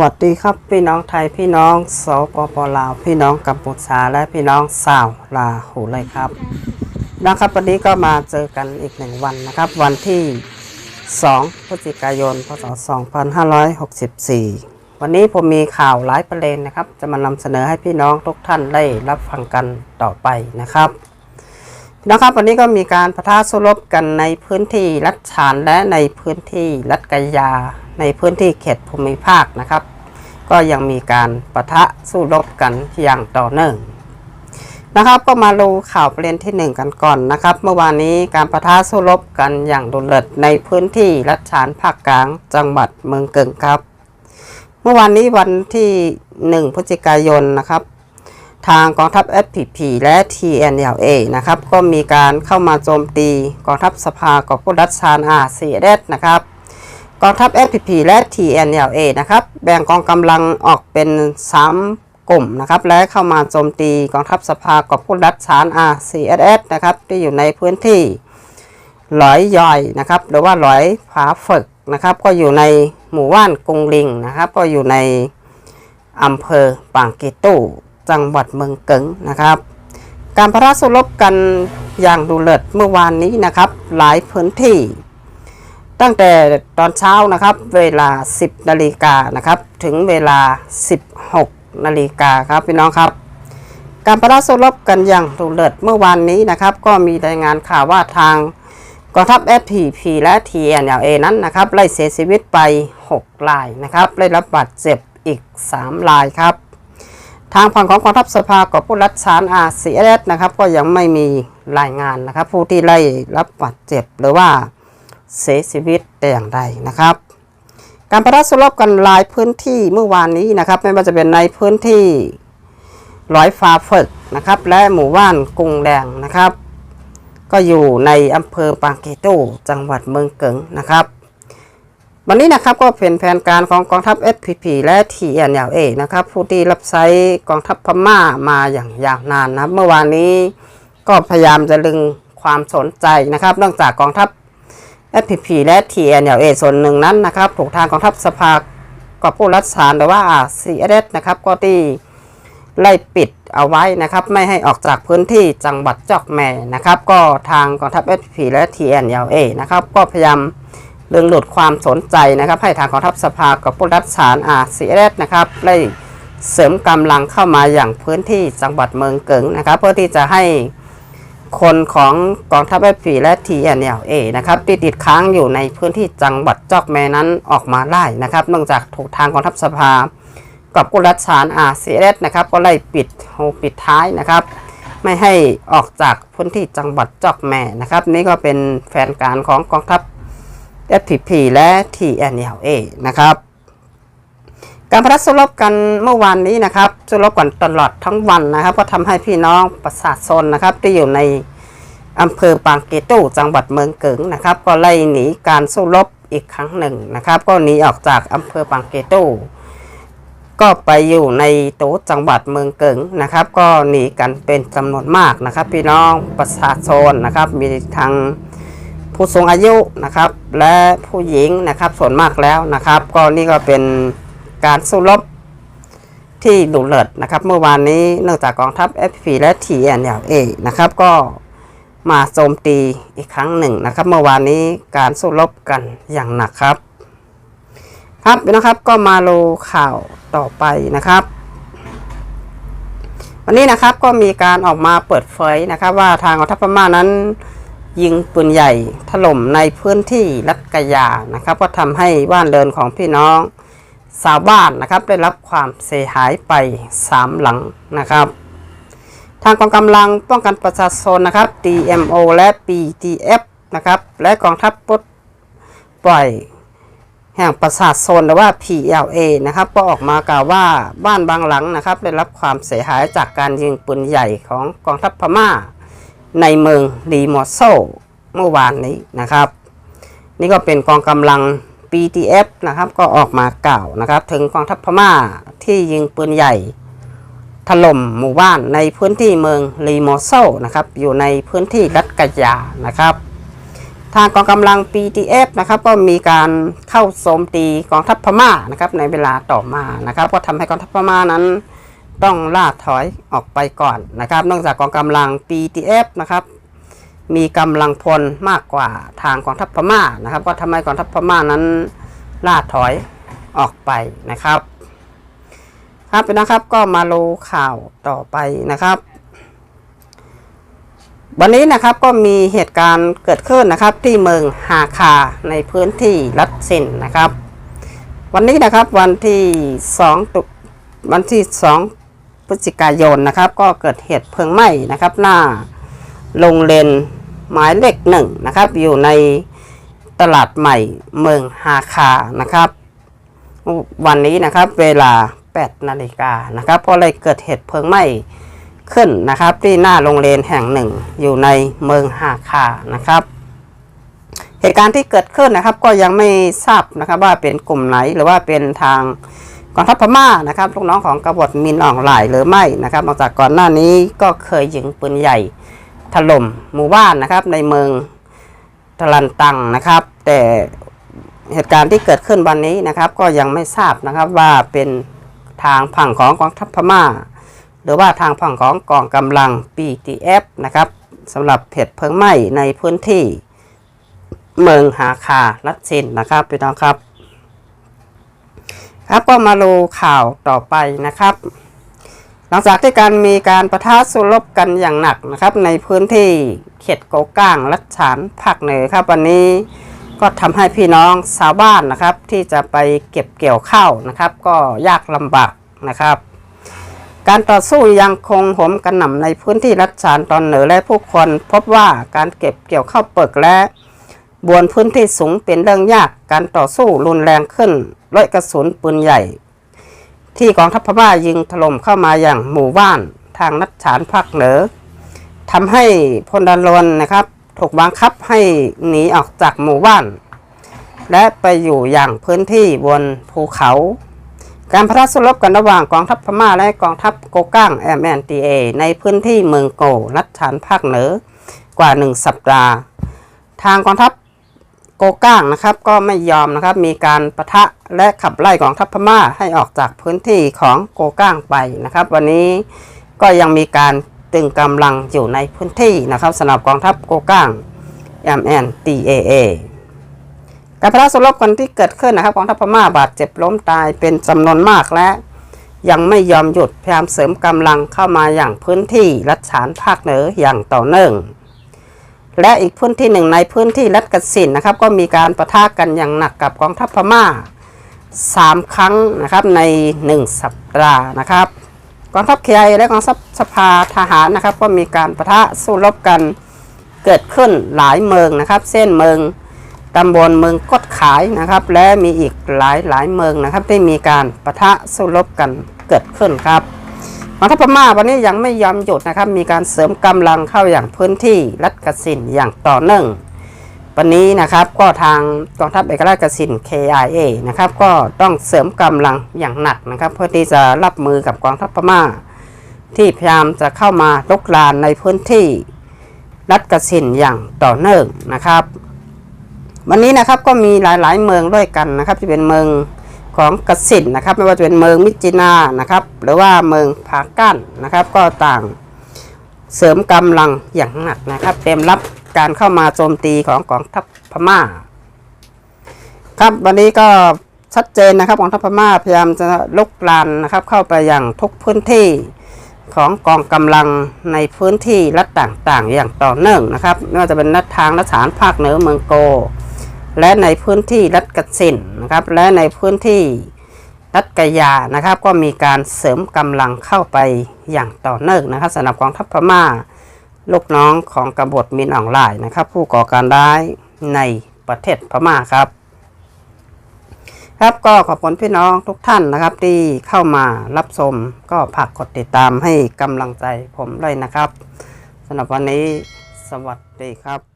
วัสดีครับพี่น้องไทยพี่น้องสปปลาว พี่น้องกัมพูชาและพี่น้องสาวลาหูเลยครับนะครับวันนี้ก็มาเจอกันอีกหนึ่งวันนะครับ วันที่ 2 พฤศจิกายน พศ 2564 วันนี้ผมมีข่าวหลายประเด็นนะครับ จะมานำเสนอให้พี่น้องทุกท่านได้รับฟังกันต่อไปนะครับ นะครับวันนี้ก็มีการประทะสู้รบกันในพื้นที่รัฐฉานและในพื้นที่รัฐกายา ในพื้นที่เขตภูมิภาคนะครับ ก็ยังมีการประทะสู้รบกันอย่างต่อเนื่องนะครับก็มาดูข่าวประเด็นที่หนึ่งกันก่อนนะครับ เมื่อวานนี้การประทะสู้รบกันอย่างดุเดือดในพื้นที่รัฐฉานภาคกลางจังหวัดเมืองเกิงครับ เมื่อวานนี้วันที่ 1 พฤศจิกายนนะครับ ทางกองทัพ FPP และ TNLA นะครับ ก็มีการเข้ามาโจมตีกองทัพสภากอบผู้รัฐชานอาเซียดนะครับ กองทัพ FPP และ TNLA นะครับ แบ่งกองกำลังออกเป็น 3 กลุ่มนะครับ และเข้ามาโจมตีกองทัพสภากอบผู้รัฐชานอาเซียดนะครับ ที่อยู่ในพื้นที่หลอยย่อยนะครับ หรือว่าหลอยผาฝึกนะครับ ก็อยู่ในหมู่บ้านกรุงลิงนะครับ ก็อยู่ในอำเภอปางกีตู้ จังหวัดเมืองเกิงนะครับ การประทะสู้รบกันอย่างดุเดือดเมื่อวานนี้นะครับ หลายพื้นที่ ตั้งแต่ตอนเช้านะครับ เวลา 10นาฬิกานะครับ ถึงเวลา 16นาฬิกาครับพี่น้องครับ การประทะสู้รบกันอย่างดุเดือดเมื่อวานนี้นะครับ ก็มีรายงานข่าวว่าทางกองทัพ FPP และ TNLA นั้นนะครับไล่เสียชีวิตไป 6 รายนะครับได้รับบาดเจ็บอีก 3 รายครับ ทางฝั่งของกองทัพสภากับผู้รัฐชานอาเซียนนะครับ ก็ยังไม่มีรายงานนะครับ ผู้ที่ไล่รับบาดเจ็บหรือว่าเสียชีวิตแต่อย่างใดนะครับ การประทะสู้รบกันหลายพื้นที่เมื่อวานนี้นะครับ ไม่ว่าจะเป็นในพื้นที่ร้อยฟ้าฝึกนะครับ และหมู่บ้านกรุงแดงนะครับ ก็อยู่ในอำเภอปางเกโตจังหวัดเมืองเกิงนะครับ วันนี้นะครับก็เป็นแผนการของกองทัพ FPP และ TNLA นะครับผู้ที่รับใช้กองทัพพม่ามาอย่างยาวนานนะเมื่อวานนี้ก็พยายามจะลึงความสนใจนะครับเนื่องจากกองทัพ FPP และ TNLA ส่วนหนึ่งนั้นนะครับถูกทางกองทัพสภากอบผู้รัฐสารหรือว่า CSS นะครับก็ที่ไล่ปิดเอาไว้นะครับไม่ให้ออกจากพื้นที่จังหวัดจอกแม่นะครับก็ทางกองทัพ FPP และ TNLA นะครับก็พยายาม เรื่องหลุดความสนใจนะครับ ให้ทางกองทัพสภากับผู้รัฐสารอาเซียนนะครับได้เสริมกำลังเข้ามาอย่างพื้นที่จังหวัดเมืองเกิงนะครับ เพื่อที่จะให้คนของกองทัพเอฟีและ TNLA นะครับที่ติดค้างอยู่ในพื้นที่จังหวัดจอกแมนั้นออกมาได้นะครับเนื่องจากถูกทางกองทัพสภา กับผู้รัฐสารอาเซียนนะครับ ก็ไล่ปิดโฮปิดท้ายนะครับไม่ให้ออกจากพื้นที่จังหวัดจอกแม่นะครับ นี่ก็เป็นแผนการของกองทัพ FPP และ TNLA นะครับการประทัสู้รบกันเมื่อวานนี้นะครับสู้รบกันตลอดทั้งวันนะครับ ก็ทำให้พี่น้องประชาชนนะครับ ที่อยู่ในอำเภอปางเกตูจังหวัดเมืองเกิงนะครับ ก็ไล่หนีการสู้รบอีกครั้งหนึ่งนะครับ ก็หนีออกจากอำเภอปางเกตูก็ไปอยู่ในโต๊ะจังหวัดเมืองเกิงนะครับ ก็หนีกันเป็นจำนวนมากนะครับ พี่น้องประชาชนนะครับ มีทาง ผู้สูงอายุนะครับ และผู้หญิงนะครับส่วนมากแล้วนะครับ ก็นี่ก็เป็นการสู้รบที่ดุเดือดนะครับ เมื่อวานนี้เนื่องจากกองทัพ FP และ TNLA นะครับ ก็มาโจมตีอีกครั้งหนึ่งนะครับ เมื่อวานนี้การสู้รบกันอย่างหนักครับ ครับนะครับก็มาดูข่าวต่อไปนะครับ วันนี้นะครับก็มีการออกมาเปิดเผยนะครับ ว่าทางกองทัพพม่านั้น ยิงปืนใหญ่ถล่มในพื้นที่รัฐกยานะครับ ก็ทำให้บ้านเรือนของพี่น้องชาวบ้านนะครับ ได้รับความเสียหายไปสามหลังนะครับ ทางกองกำลังป้องกันประชาชนนะครับ DMO และ BTF นะครับ และกองทัพปลดปล่อยแห่งประชาชนหรือว่า PLA นะครับ ก็ออกมากล่าวว่าบ้านบางหลังนะครับ ได้รับความเสียหายจากการยิงปืนใหญ่ของกองทัพพม่า ในเมืองดีมอโซเมื่อวานนี้นะครับ นี่ก็เป็นกองกำลัง BTF นะครับก็ออกมากล่าวนะครับ ถึงกองทัพพม่าที่ยิงปืนใหญ่ ถล่มหมู่บ้านในพื้นที่เมืองลีโมโซนะครับอยู่ในพื้นที่รัฐกะยานะครับทางกองกำลัง PTF นะครับก็มีการเข้าโจมตีกองทัพพม่านะครับในเวลาต่อมานะครับ ก็ทำให้กองทัพพม่านั้น ต้องล่าถอยออกไปก่อนนะครับเนื่องจากกองกำลัง PTF นะครับมีกำลังพลมากกว่าทางกองทัพพม่านะครับ ก็ทำให้กองทัพพม่านั้นล่าถอยออกไปนะครับ ครับนะครับก็มาดูข่าวต่อไปนะครับ วันนี้นะครับก็มีเหตุการณ์เกิดขึ้นนะครับที่เมืองฮาคาในพื้นที่รัสซินนะครับ วันนี้นะครับวันที่2ตุวันที่2 ฤศจิกายนนะครับ ก็เกิดเหตุเพลิงไหม้นะครับหน้าโรงเรียนหมายเลขหนึ่งนะครับ อยู่ในตลาดใหม่เมืองฮาคานะครับ วันนี้นะครับเวลา 8 นาฬิกานะครับก็เลยเกิดเหตุเพลิงไหม้ขึ้นนะครับที่หน้าโรงเรียนแห่งหนึ่งอยู่ในเมืองฮาคานะครับเหตุการณ์ที่เกิดขึ้นนะครับก็ยังไม่ทราบนะครับว่าเป็นกลุ่มไหนหรือว่าเป็นทาง กองทัพพม่านะครับลูกน้องของกบฏมินอ่องหลายหรือไม่นะครับนอกจากก่อนหน้านี้ก็เคยยิงปืนใหญ่ถล่มหมู่บ้านนะครับในเมืองตะลันตังนะครับ แต่เหตุการณ์ที่เกิดขึ้นวันนี้นะครับ ก็ยังไม่ทราบนะครับว่าเป็นทางฝั่งของกองทัพพม่า หรือว่าทางฝั่งของกองกำลัง PTF นะครับสำหรับเหตุเพลิงไหม้ในพื้นที่เมืองหาคารัสซินนะครับพี่น้องครับ ครับก็มาดูข่าวต่อไปนะครับ หลังจากที่การมีการประทะสู้รบกันอย่างหนักนะครับ ในพื้นที่เขตโกก้างรัชฉานภาคเหนือครับวันนี้ก็ทำให้พี่น้องชาวบ้านนะครับ ที่จะไปเก็บเกี่ยวข้าวนะครับ ก็ยากลำบากนะครับ การต่อสู้ยังคงหมกระหน่ำในพื้นที่รัชฉานตอนเหนือและผู้คนพบว่าการเก็บเกี่ยวข้าวเปลือกและบนพื้นที่สูงเป็นเรื่องยากการต่อสู้รุนแรงขึ้น ด้วยกระสุนปืนใหญ่ ที่กองทัพพม่ายิงถล่มเข้ามาอย่างหมู่บ้านทางนัดฉานภาคเหนือทำให้พลดลนนะครับ ถูกบังคับให้หนีออกจากหมู่บ้าน และไปอยู่อย่างพื้นที่บนภูเขา การพระสู้รบกันระหว่างกองทัพพม่าและกองทัพโกก้าง MNDA ในพื้นที่เมืองโกรัฐฉานภาคเหนือกว่าหนึ่งสัปดาห์ ทางกองทัพ โกก้างนะครับ ก็ไม่ยอมนะครับ มีการประทะและขับไล่กองทัพพม่าให้ออกจากพื้นที่ของโกก้างไปนะครับ วันนี้ก็ยังมีการตึงกำลังอยู่ในพื้นที่นะครับสำหรับกองทัพโกก้าง MNDAA การประสู้รบกันที่เกิดขึ้นนะครับกองทัพพม่าบาดเจ็บล้มตายเป็นจำนวนมากและยังไม่ยอมหยุดพยายามเสริมกำลังเข้ามาอย่างพื้นที่รัฐฉานภาคเหนืออย่างต่อเนื่อง และอีกพื้นที่หนึ่งในพื้นที่รัฐกสินนะครับ ก็มีการประทะกันอย่างหนักกับกองทัพพม่า 3 ครั้งนะครับใน 1 สัปดาห์นะครับกองทัพเคียและกองทัพสภาทหารนะครับ ก็มีการประทะสู้รบกันเกิดขึ้นหลายเมืองนะครับ เส้นเมืองตำบลเมืองกดขายนะครับ และมีอีกหลายหลายเมืองนะครับที่มีการประทะสู้รบกันเกิดขึ้นครับ กองทัพพม่าวันนี้ยังไม่ยอมหยุดนะครับ มีการเสริมกำลังเข้าอย่างพื้นที่รัฐกสินอย่างต่อเนื่อง วันนี้นะครับก็ทางกองทัพเอกราชกสิน KIA นะครับก็ต้องเสริมกำลังอย่างหนักนะครับ เพื่อที่จะรับมือกับกองทัพพม่า ที่พยายามจะเข้ามาลุกลานในพื้นที่รัฐกสินอย่างต่อเนื่องนะครับ วันนี้นะครับก็มีหลายๆ เมืองด้วยกันนะครับที่เป็นเมือง ของกสินนะครับ ไม่ว่าจะเป็นเมืองมิจินานะครับ หรือว่าเมืองผากั้นนะครับ ก็ต่างเสริมกำลังอย่างหนักนะครับ เตรียมรับการเข้ามาโจมตีของกองทัพพม่า ครับวันนี้ก็ชัดเจนนะครับกองทัพพม่าพยายามจะลุกลานนะครับ เข้าไปอย่างทุกพื้นที่ของกองกำลังในพื้นที่รัฐต่างๆ อย่างต่อเนื่องนะครับไม่ว่าจะเป็นรัฐทางรัฐฐานภาคเหนือเมืองโก และในพื้นที่รัฐกสินนะครับและในพื้นที่รัฐกยานะครับ ก็มีการเสริมกำลังเข้าไปอย่างต่อเนื่องนะครับสำหรับกองทัพพม่า ลูกน้องของกบฏมินอ่องหลายนะครับ ผู้ก่อการร้ายในประเทศพม่าครับ ครับก็ขอบคุณพี่น้องทุกท่านนะครับที่เข้ามารับชมก็ฝากกดติดตามให้กำลังใจผมด้วยนะครับสำหรับวันนี้สวัสดีครับ